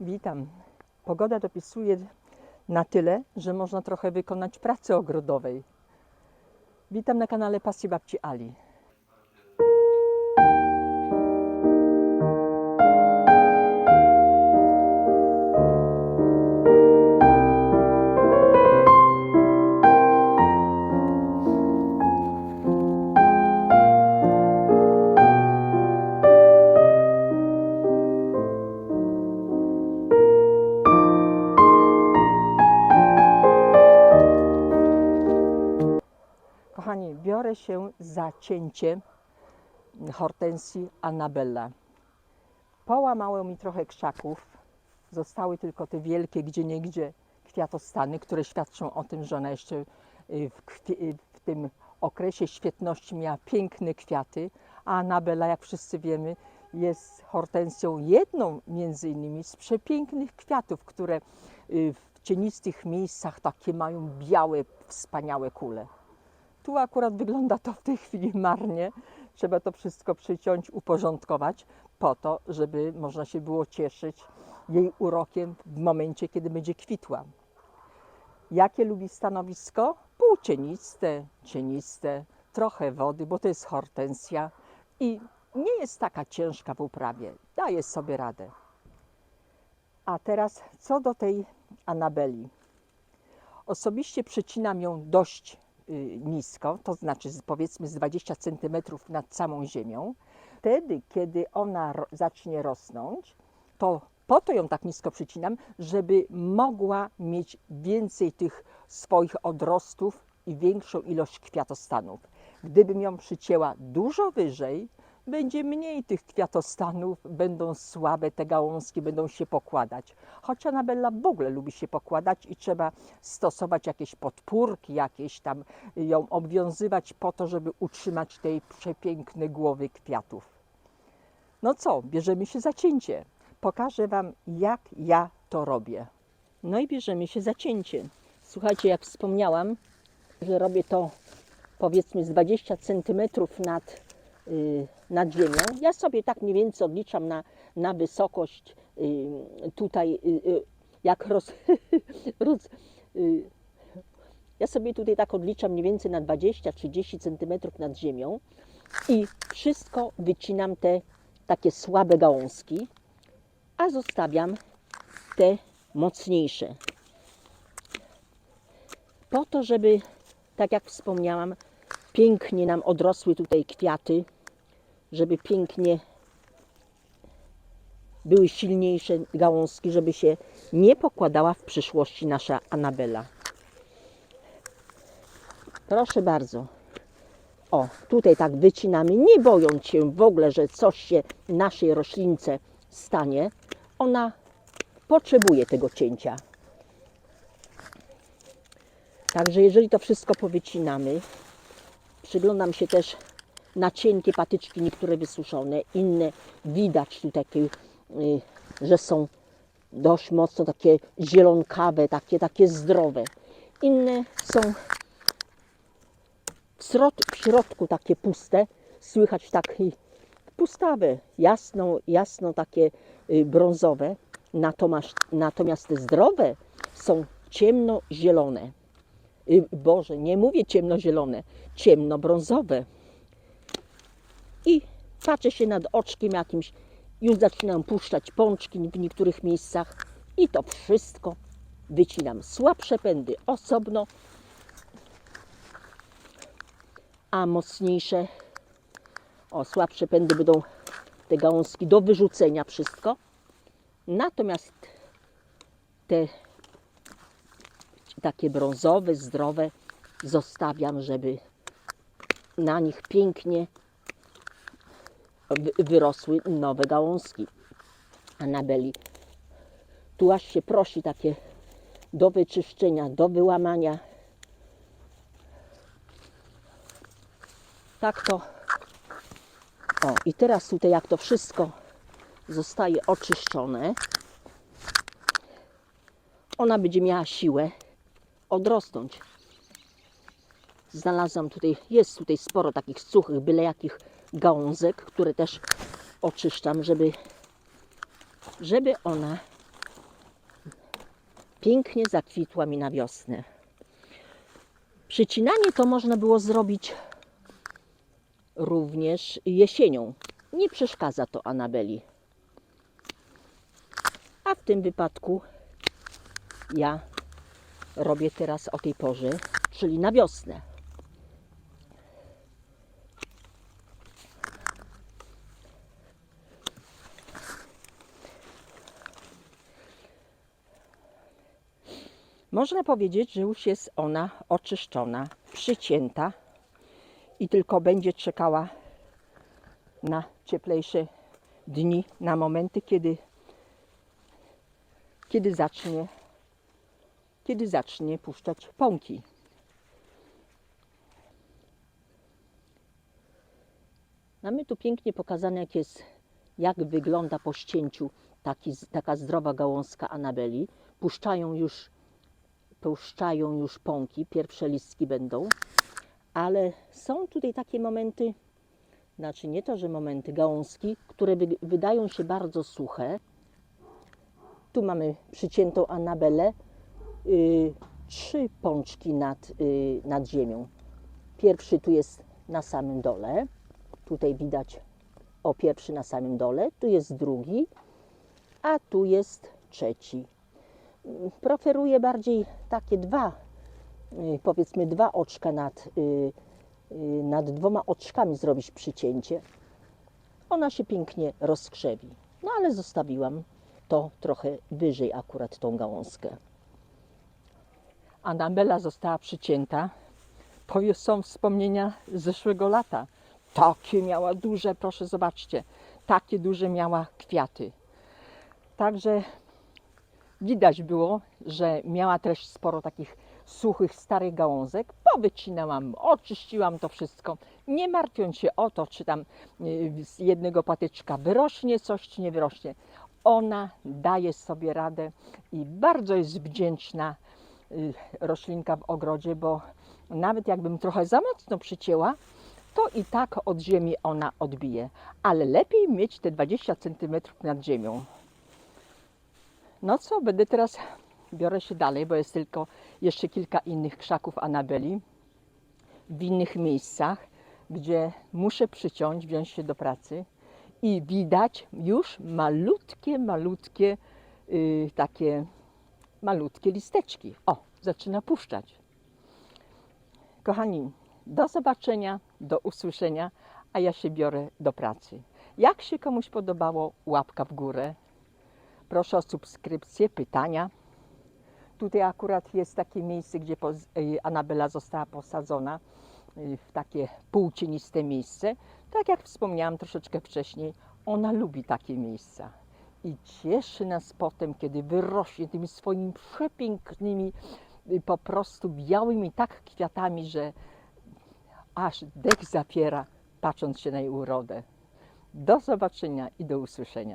Witam. Pogoda dopisuje na tyle, że można trochę wykonać pracy ogrodowej. Witam na kanale Pasji Babci Ali. Biorę się za cięcie hortensji Annabella. Połamało mi trochę krzaków. Zostały tylko te wielkie, gdzie niegdzie kwiatostany, które świadczą o tym, że ona jeszcze y, w, y, w tym okresie świetności miała piękne kwiaty, a Annabella, jak wszyscy wiemy, jest hortensją jedną między innymi z przepięknych kwiatów, które y, w cienistych miejscach takie mają białe, wspaniałe kule. Tu akurat wygląda to w tej chwili marnie. Trzeba to wszystko przyciąć, uporządkować po to, żeby można się było cieszyć jej urokiem w momencie, kiedy będzie kwitła. Jakie lubi stanowisko? Półcieniste, cieniste, trochę wody, bo to jest hortensja i nie jest taka ciężka w uprawie. Daje sobie radę. A teraz co do tej Anabeli. Osobiście przycinam ją dość nisko, to znaczy powiedzmy z 20 cm nad samą ziemią. Wtedy, kiedy ona zacznie rosnąć, to po to ją tak nisko przycinam, żeby mogła mieć więcej tych swoich odrostów i większą ilość kwiatostanów. Gdybym ją przycięła dużo wyżej, będzie mniej tych kwiatostanów, będą słabe, te gałązki będą się pokładać. Choć Anabella w ogóle lubi się pokładać i trzeba stosować jakieś podpórki, jakieś tam ją obwiązywać po to, żeby utrzymać tej przepiękne głowy kwiatów. No co, bierzemy się za cięcie. Pokażę Wam, jak ja to robię. No i bierzemy się za cięcie. Słuchajcie, jak wspomniałam, że robię to powiedzmy z 20 cm nad, nad ziemią. Ja sobie tak mniej więcej odliczam na, na wysokość y, tutaj, y, y, jak roz, roz, y, ja sobie tutaj tak odliczam mniej więcej na 20-30 cm nad ziemią i wszystko wycinam te takie słabe gałązki, a zostawiam te mocniejsze. Po to, żeby, tak jak wspomniałam, pięknie nam odrosły tutaj kwiaty, żeby pięknie były silniejsze gałązki, żeby się nie pokładała w przyszłości nasza Anabela. Proszę bardzo. O, tutaj tak wycinamy, nie bojąc się w ogóle, że coś się naszej roślince stanie. Ona potrzebuje tego cięcia. Także jeżeli to wszystko powycinamy, przyglądam się też na cienkie patyczki, niektóre wysuszone, inne widać tu takie, y, że są dość mocno takie zielonkawe, takie, takie zdrowe. Inne są w, środ, w środku takie puste, słychać takie pustawe, jasno, jasno takie y, brązowe, natomiast, natomiast te zdrowe są ciemnozielone. Y, Boże, nie mówię ciemnozielone, ciemnobrązowe. I patrzę się nad oczkiem jakimś, już zaczynam puszczać pączki w niektórych miejscach i to wszystko wycinam. Słabsze pędy osobno, a mocniejsze, o słabsze pędy będą te gałązki do wyrzucenia wszystko. Natomiast te takie brązowe, zdrowe zostawiam, żeby na nich pięknie wyrosły nowe gałązki. Anabeli. Tu aż się prosi takie do wyczyszczenia, do wyłamania. Tak to. O, i teraz tutaj jak to wszystko zostaje oczyszczone, ona będzie miała siłę odrosnąć. Znalazłam tutaj, jest tutaj sporo takich suchych, byle jakich gałązek, które też oczyszczam, żeby, żeby ona pięknie zakwitła mi na wiosnę. Przycinanie to można było zrobić również jesienią. Nie przeszkadza to Anabeli. A w tym wypadku ja robię teraz o tej porze, czyli na wiosnę. Można powiedzieć, że już jest ona oczyszczona, przycięta i tylko będzie czekała na cieplejsze dni, na momenty, kiedy, kiedy zacznie kiedy zacznie puszczać pąki. Mamy tu pięknie pokazane, jak, jest, jak wygląda po ścięciu taki, taka zdrowa gałązka Anabeli. Puszczają już, puszczają już pąki, pierwsze listki będą, ale są tutaj takie momenty, znaczy nie to, że momenty, gałązki, które wy, wydają się bardzo suche. Tu mamy przyciętą Anabelę, y, trzy pączki nad, y, nad ziemią. Pierwszy tu jest na samym dole. Tutaj widać o pierwszy na samym dole. Tu jest drugi, a tu jest trzeci. Preferuję bardziej takie dwa, y, powiedzmy dwa oczka nad, y, y, nad dwoma oczkami zrobić przycięcie. Ona się pięknie rozkrzewi. No ale zostawiłam to trochę wyżej akurat tą gałązkę. Anabela została przycięta. To są wspomnienia z zeszłego lata. Takie miała duże, proszę zobaczcie, takie duże miała kwiaty. Także widać było, że miała też sporo takich suchych, starych gałązek. Powycinałam, oczyściłam to wszystko, nie martwiąc się o to, czy tam y, z jednego patyczka wyrośnie coś, czy nie wyrośnie. Ona daje sobie radę i bardzo jest wdzięczna y, roślinka w ogrodzie, bo nawet jakbym trochę za mocno przycięła, to i tak od ziemi ona odbije. Ale lepiej mieć te 20 cm nad ziemią. No co, będę teraz, biorę się dalej, bo jest tylko jeszcze kilka innych krzaków Anabeli w innych miejscach, gdzie muszę przyciąć, wziąć się do pracy i widać już malutkie, malutkie y, takie malutkie listeczki. O, zaczyna puszczać. Kochani, do zobaczenia, do usłyszenia, a ja się biorę do pracy. Jak się komuś podobało, łapka w górę. Proszę o subskrypcję, pytania. Tutaj akurat jest takie miejsce, gdzie y, Anabela została posadzona y, w takie półcieniste miejsce. Tak jak wspomniałam troszeczkę wcześniej, ona lubi takie miejsca i cieszy nas potem, kiedy wyrośnie tymi swoimi przepięknymi, y, po prostu białymi tak kwiatami, że aż dech zapiera, patrząc się na jej urodę. Do zobaczenia i do usłyszenia.